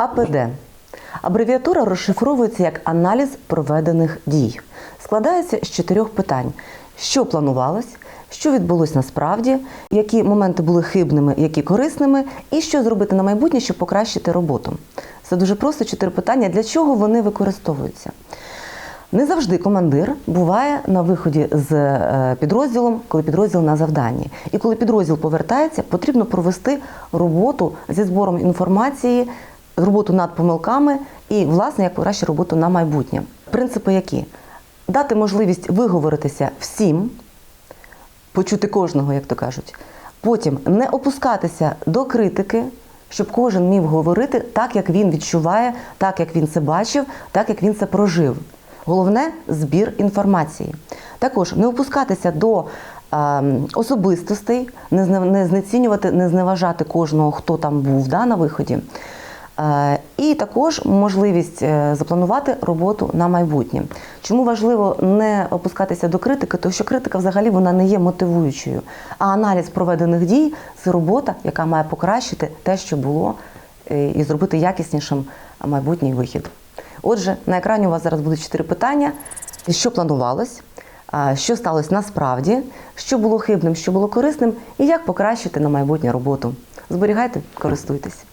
АПД. Абревіатура розшифровується як аналіз проведених дій. Складається з чотирьох питань: що планувалось, що відбулось насправді, які моменти були хибними, які корисними, і що зробити на майбутнє, щоб покращити роботу. Це дуже просто чотири питання. Для чого вони використовуються? Не завжди командир буває на виході з е, підрозділом, коли підрозділ на завданні. І коли підрозділ повертається, потрібно провести роботу зі збором інформації, роботу над помилками і, власне, як краще роботу на майбутнє. Принципи які? Дати можливість виговоритися всім, почути кожного, як то кажуть. Потім не опускатися до критики, щоб кожен міг говорити так, як він відчуває, так як він це бачив, так як він це прожив. Головне збір інформації. Також не опускатися до е, особистостей, не, зне- не знецінювати, не зневажати кожного, хто там був да, на виході. Е, І також можливість е, запланувати роботу на майбутнє. Чому важливо не опускатися до критики? Тому що критика взагалі вона не є мотивуючою. А аналіз проведених дій це робота, яка має покращити те, що було, е, і зробити якіснішим майбутній вихід. Отже, на екрані у вас зараз будуть чотири питання: що планувалось, що сталося насправді, що було хибним, що було корисним, і як покращити на майбутнє роботу. Зберігайте, користуйтесь.